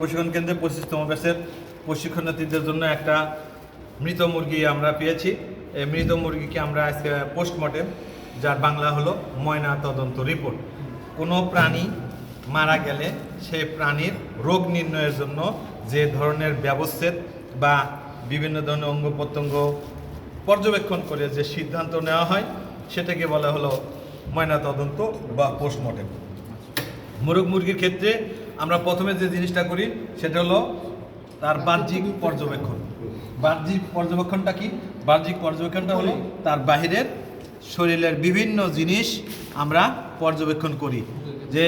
প্রশিক্ষণ কেন্দ্রে পঁচিশতম ব্যাচের প্রশিক্ষণার্থীদের জন্য একটা মৃত মুরগি আমরা পেয়েছি। এই মৃত মুরগিকে আমরা আজকে পোস্টমর্টেম, যার বাংলা হলো ময়না তদন্ত রিপোর্ট। কোনো প্রাণী মারা গেলে সেই প্রাণীর রোগ নির্ণয়ের জন্য যে ধরনের ব্যবচ্ছেদ বা বিভিন্ন ধরনের অঙ্গ প্রত্যঙ্গ পর্যবেক্ষণ করে যে সিদ্ধান্ত নেওয়া হয়, সেটাকে বলা হলো ময়না তদন্ত বা পোস্টমর্টেম। মুরগ মুরগির ক্ষেত্রে আমরা প্রথমে যে জিনিসটা করি, সেটা হলো তার বাহ্যিক পর্যবেক্ষণ। বাহ্যিক পর্যবেক্ষণটা কি? বাহ্যিক পর্যবেক্ষণটা হলো তার বাহিরের শরীরের বিভিন্ন জিনিস আমরা পর্যবেক্ষণ করি। যে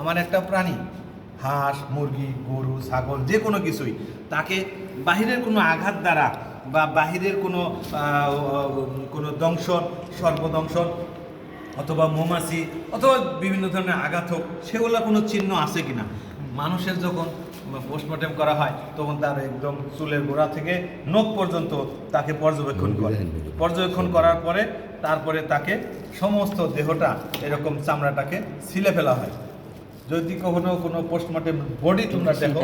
আমার একটা প্রাণী, হাঁস, মুরগি, গরু, ছাগল, যে কোনো কিছুই, তাকে বাহিরের কোনো আঘাত দ্বারা বা বাহিরের কোনো কোনো দংশন সর্বদংশন অথবা মৌমাছি অথবা বিভিন্ন ধরনের আঘাত হোক সেগুলো কোনো চিহ্ন আছে কিনা? মানুষের যখন পোস্টমর্টেম করা হয় তখন তার একদম চুলের গোড়া থেকে নখ পর্যন্ত তাকে পর্যবেক্ষণ করে। পর্যবেক্ষণ করার পরে তারপরে তাকে সমস্ত দেহটা এরকম চামড়াটাকে ছিলে ফেলা হয়। যদি কখনো কোনো পোস্টমর্টেম বডি তোমরা দেখো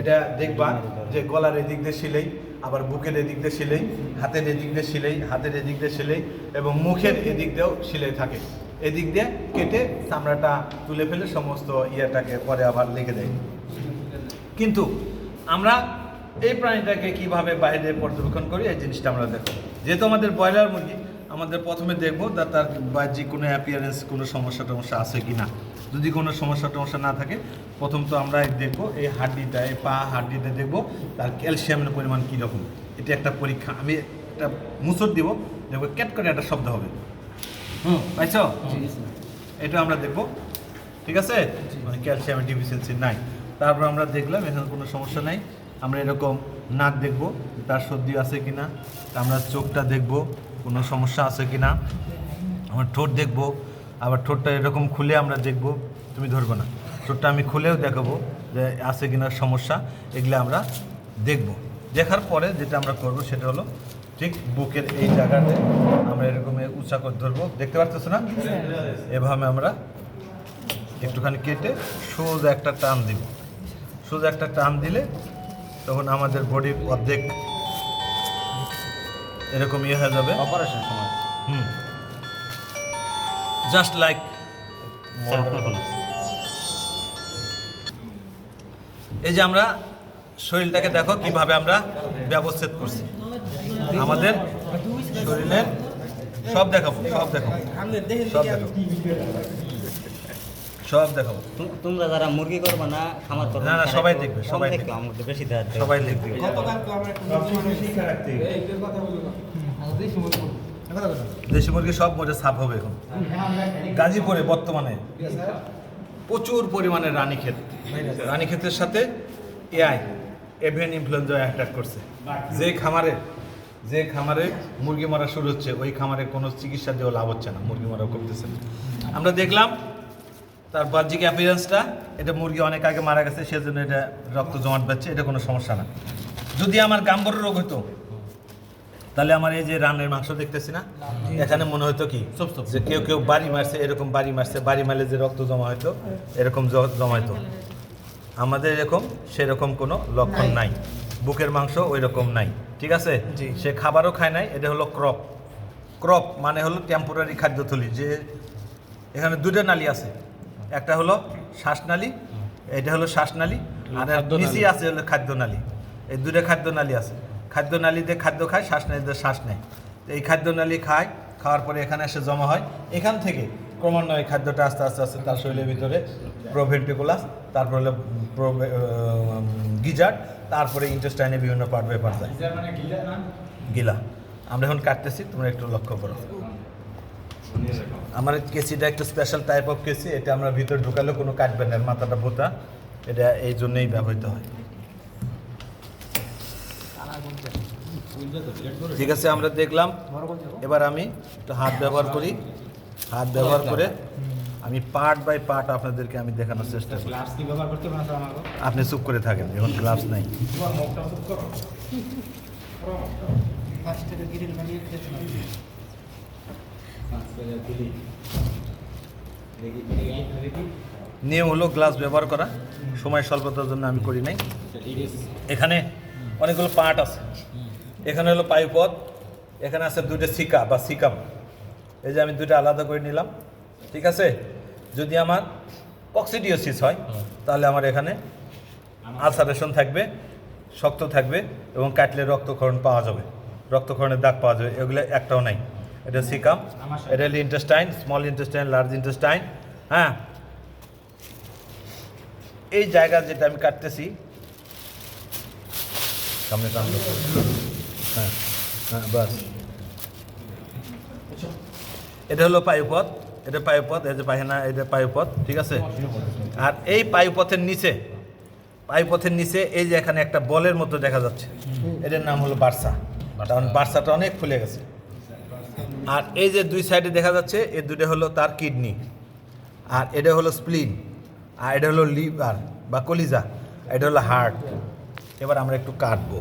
এটা দেখবা যে গলার এদিক দিয়ে সিলেই আবার বুকের এদিক দিয়ে সিলেই হাতের এদিক দিয়ে সিলেই হাতের এদিক দিয়ে সিলেই এবং মুখের এদিক দিয়েও সিলাই থাকে। এদিক দিয়ে কেটে চামড়াটা তুলে ফেলে সমস্ত ইয়েটাকে পরে আবার লেগে দেয়। কিন্তু আমরা এই প্রাণীটাকে কীভাবে বাইরে পর্যবেক্ষণ করি এই জিনিসটা আমরা দেখো। যেহেতু আমাদের ব্রয়লার মুরগি আমাদের প্রথমে দেখব তার বাহ্যিক কোনো অ্যাপিয়ারেন্স কোনো সমস্যা টমস্যা আছে কি না যদি কোনো সমস্যা টমস্যা না থাকে প্রথম তো আমরা দেখব এই হাড্ডিটা এই পা হাড্ডিতে দেখব তার ক্যালসিয়ামের পরিমাণ কীরকম। এটা একটা পরীক্ষা। আমি একটা মুসর দিব দেখব ক্যাট করে একটা শব্দ হবে। হুম পাইছ? এটা আমরা দেখব। ঠিক আছে? মানে ক্যালসিয়ামের ডিফিসিয়েন্সি নাই। তারপর আমরা দেখলাম এখানে কোনো সমস্যা নাই। আমরা এরকম নাক দেখব তার সর্দি আছে কি না আমরা চোখটা দেখব কোনো সমস্যা আছে কি না আমরা ঠোঁট দেখব আবার ঠোঁটটা এরকম খুলে আমরা দেখব তুমি ধরবে না। ঠোঁটটা আমি খুলেও দেখাবো যে আছে কিনা সমস্যা এগুলো আমরা দেখব। দেখার পরে যেটা আমরা করব সেটা হলো ঠিক বুকের এই জায়গাতে আমরা এরকম উঁচা করে ধরবো। দেখতে পারতেছো না? এভাবে আমরা একটুখানি কেটে সোজা একটা টান দিব। সোজা একটা টান দিলে তখন আমাদের বডির অর্ধেক এরকম ইয়ে হয়ে যাবে। অপারেশন সময়। হুম। জাস্ট লাইক এই যে আমরা শরীরটাকে দেখো কীভাবে আমরা ব্যবচ্ছেদ করছি। আমাদের শরীরের সব দেখাবো সব দেখাবো সব দেখাবো। সব দেখাবো। তোমরা যারা মুরগি করবে না খামার করবে না, না, সবাই দেখবে, সবাই দেখবে। দেখবে। আমার তো বেশি দেওয়া সবাই দেখবে দেশি মুরগি সব মধ্যে সাপ হবে এখন। গাজীপুরে বর্তমানে প্রচুর পরিমাণে রানীক্ষেত। রানীক্ষেতের সাথে এআই এভিয়ান ইনফ্লুয়েঞ্জা অ্যাটাক করছে। যে খামারে যে খামারে মুরগি মারা শুরু হচ্ছে, ওই খামারে কোনো চিকিৎসা দিয়েও লাভ হচ্ছে না, মুরগি মারা করতেছে আমরা দেখলাম তার বাহ্যিক অ্যাপিয়ারেন্সটা এটা মুরগি অনেক আগে মারা গেছে, সেজন্য এটা রক্ত জমাট পাচ্ছে এটা কোনো সমস্যা না। যদি আমার গাম্বর রোগ হতো তাহলে আমার এই যে রানের মাংস দেখতেছি না? এখানে মনে হতো কি? যে কেউ কেউ বাড়ি মারছে এরকম বাড়ি মারছে বাড়ি মারলে যে রক্ত জমা হতো এরকম জমা হতো আমাদের এরকম সেরকম কোনো লক্ষণ নাই। বুকের মাংস ওই রকম নাই ঠিক আছে? সে খাবারও খায় নাই এটা হলো ক্রপ। ক্রপ মানে হলো টেম্পোরারি খাদ্যথলি যে এখানে দুটো নালী আছে। একটা হলো শ্বাসনালী এটা হলো শ্বাসনালী আর নিচে আছে হলো খাদ্যনালী। এই দুটো খাদ্যনালী আছে। খাদ্যনালীতে খাদ্য খায় শ্বাস শ্বাসনালীতে শ্বাস নেয়। তো এই খাদ্যনালী খায় খাওয়ার পরে এখানে এসে জমা হয়। এখান থেকে ক্রমান্বয়ে খাদ্যটা আস্তে আস্তে আস্তে তার শরীরের ভিতরে প্রোভেন্টিকুলাস তারপরে হলো গিজার তারপরে ইন্টেস্টাইনে বিভিন্ন পার্ট ব্যাপার যায়। গিলা আমরা এখন কাটতেছি তোমরা একটু লক্ষ্য করো। আমার কেসিটা একটু স্পেশাল টাইপ অফ কেসি এটা আমরা ভিতরে ঢুকালে কোনো কাটবে না মাথাটা বোতা এটা এই জন্যই ব্যবহৃত হয়। ঠিক আছে আমরা দেখলাম। এবার আমি একটু হাত ব্যবহার করি। হাত ব্যবহার করে আমি পার্ট বাই পার্ট আপনাদেরকে আমি দেখানোর চেষ্টা করি। আপনি চুপ করে থাকেন এখন গ্লাভস নাই। নিয়ম হলো গ্লাস ব্যবহার করা। সময় স্বল্পতার জন্য আমি করি নাই। এখানে অনেকগুলো পার্ট আছে। এখানে হলো পাইপথ এখানে আছে দুটো সিকা বা সিকাম। এই যে আমি দুটো আলাদা করে নিলাম ঠিক আছে? যদি আমার অক্সিডিওসিস হয় তাহলে আমার এখানে আলসারেশন থাকবে শক্ত থাকবে এবং কাটলে রক্তক্ষরণ পাওয়া যাবে। রক্তক্ষরণের দাগ পাওয়া যাবে এগুলো একটাও নাই। এটা সিকাম এটা হলো intestine small intestine large intestine হ্যাঁ? এই জায়গা যেটা আমি কাটতেছি সামনে সামনে। হ্যাঁ হ্যাঁ বাস। এটা হলো পায়ুপথ এটা পায়ুপথ এই যে পায়খানা এটা পায়ুপথ ঠিক আছে? আর এই পায়ুপথের নিচে পায়ুপথের নিচে এই যে এখানে একটা বলের মতো দেখা যাচ্ছে। এটার নাম হলো বার্সা। কারণ বার্সাটা অনেক ফুলে গেছে। আর এই যে দুই সাইডে দেখা যাচ্ছে, এই দুটো হলো তার কিডনি। আর এটা হলো স্প্লিন। আর এটা হলো লিভার বা কলিজা। এটা হলো হার্ট। এবার আমরা একটু কাটবো।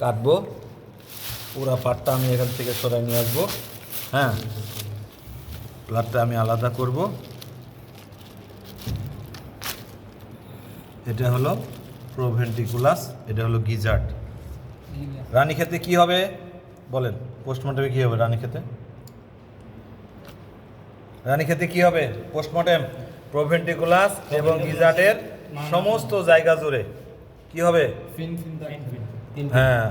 কাটবো। পুরা পাটটা আমি এখান থেকে সরাই নিয়ে আসব। হ্যাঁ। প্লাটটা আমি আলাদা করব। এটা হলো প্রোভেন্টিকুলাস, এটা হলো গিজার্ড। রানী খেতে কি হবে? বলেন, পোস্টমর্টমে কি হবে রানী খেতে রানী খেতে কি হবে? পোস্টমর্টম, প্রোভেন্টিকুলাস এবং গিজার্ডের সমস্ত জায়গা জুড়ে। কি হবে? হ্যাঁ।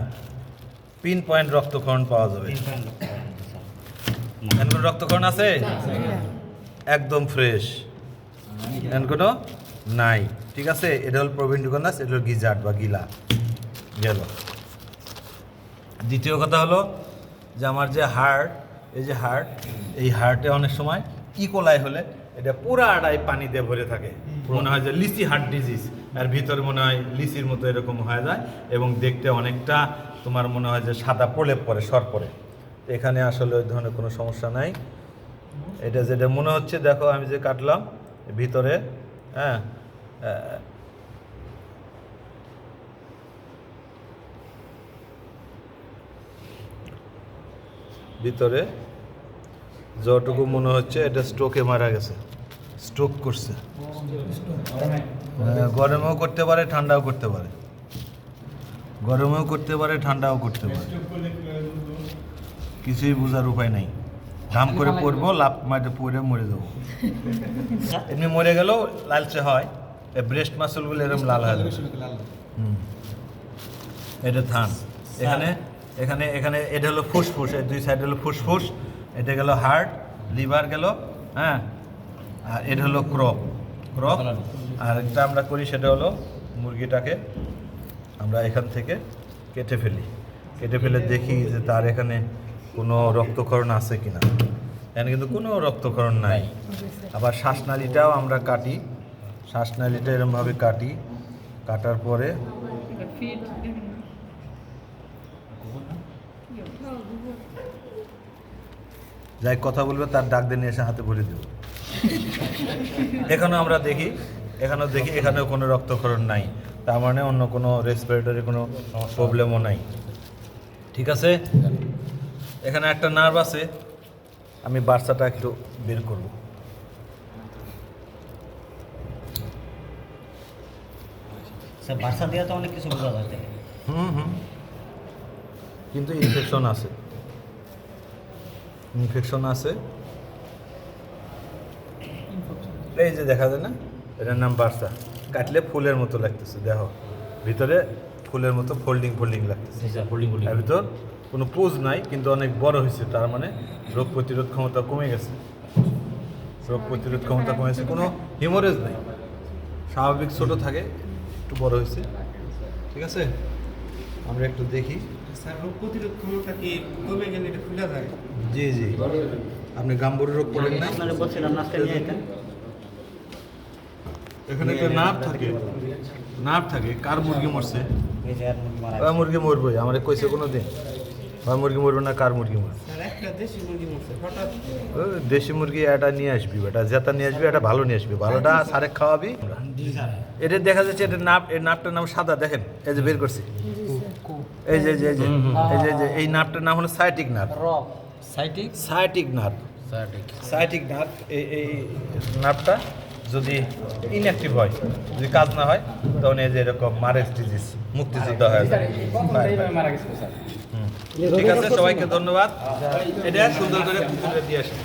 পিন পয়েন্ট রক্তক্ষরণ পাওয়া যাবে। এখানে কোনো রক্তক্ষরণ। আছে? একদম ফ্রেশ এখানে কোনো নাই। ঠিক আছে? এটা হল প্রভিন্ডিকোনাস এটা হল গিজার্ড বা গিলা। গেল। দ্বিতীয় কথা হলো যে আমার যে হার্ট এই যে হার্ট এই হার্টে অনেক সময় ইকোলাই হলে এটা পুরা আড়াই পানি দিয়ে ভরে থাকে। মনে হয় যে লিসি হার্ট ডিজিজ। আর ভিতরে মনে হয় লিচির মতো এরকম হয়ে যায় এবং দেখতে অনেকটা তোমার মনে হয় যে সাদা প্রলেপ পরে, সর পরে। এখানে আসলে ওই ধরনের কোনো সমস্যা নাই। এটা যেটা মনে হচ্ছে, দেখো আমি যে কাটলাম ভিতরে হ্যাঁ ভিতরে যতটুকু মনে হচ্ছে এটা স্ট্রোকে মারা গেছে। স্ট্রোক করছে। গরমেও করতে পারে ঠান্ডাও করতে পারে। গরমেও করতে পারে ঠান্ডাও করতে পারে। কিছুই বোঝার উপায় নাই। ধাম করে পড়ব লাভ মাঠে পড়ে মরে যাব। এমনি মরে গেলেও লালচে হয়। ব্রেস্ট মাসলগুলো এরকম লাল হয়ে হুম। এটা থান। এখানে এখানে এখানে এটা হলো ফুসফুস এই দুই সাইড হলো ফুসফুস এটা গেল হার্ট লিভার গেল হ্যাঁ আর এটা হলো ক্রপ। ক্রপ। আর একটা আমরা করি সেটা হলো মুরগিটাকে আমরা এখান থেকে কেটে ফেলি। কেটে ফেলে দেখি যে তার এখানে কোনো রক্তক্ষরণ আছে কি না এখানে কিন্তু কোনো রক্তক্ষরণ নাই। আবার শ্বাসনালীটাও আমরা কাটি। শ্বাসনালীটা এরমভাবে কাটি। কাটার পরে যাই কথা বলবে, তার ডাক দিয়ে এসে হাতে ভরে দেব। এখানেও আমরা দেখি এখানেও দেখি এখানেও কোনো রক্তক্ষরণ নাই। তার মানে অন্য কোনো রেসপিরেটরি কোনো প্রবলেমও নাই। ঠিক আছে? এখানে একটা নার্ভ আছে। আমি বাচ্চাটা একটু বের করব। স্যার দিয়ে তো অনেক কিছু বোঝা যায় হুম হুম। কিন্তু ইনফেকশন আছে। ইনফেকশন আছে। এই যে দেখা যায় না এটার নাম বার্সা। কাটলে ফুলের মতো লাগতেছে দেখো। ভিতরে ফুলের মতো ফোল্ডিং ফোল্ডিং লাগতেছে। এর ভিতর কোনো পোজ নাই কিন্তু অনেক বড় হয়েছে তার মানে রোগ প্রতিরোধ ক্ষমতা কমে গেছে। রোগ প্রতিরোধ ক্ষমতা কমেছে কোনো হিমোরেজ নাই। স্বাভাবিক ছোট থাকে একটু বড় হয়েছে। ঠিক আছে? আমরা একটু দেখি। স্যার রোগ প্রতিরোধ ক্ষমতা কি কমে গেলে এটা খুলে যায়? জি জি। আপনি গাম্বুরি রোগ পড়েন না? আপনারা বলছিলাম নাস্তা নিয়ে আইতেন। এখানে একটা নাপ থাকে। নাপ থাকে কার মুরগি মরছে? মুরগি মরবে? আমার কইছে কোনো দিন ওই মুরগি মরবে না কার মুরগি মরবে? দেশি মুরগি ও, দেশি মুরগি এটা নিয়ে আসবি এটা জেতা নিয়ে আসবি এটা ভালো নিয়ে আসবি। ভালোটা সারে খাওয়াবি। এটা দেখা যাচ্ছে এটা নাপ এই নাপটার নাম সাদা দেখেন এই যে বের করছি। এই যে এই যে এই যে এই যে এই নাপটার নাম হলো sciatic nerve. Sciatic? Sciatic nerve. Sciatic nerve এই এই নার্ভটা যদি ইনঅ্যাক্টিভ হয়, যদি কাজ না হয়, তখন এই যে এরকম মারেজ ডিজিজ মুক্তিযুদ্ধ হয়ে যায়। ঠিক আছে, সবাইকে ধন্যবাদ। এটা সুন্দর করে দিয়ে আসেন।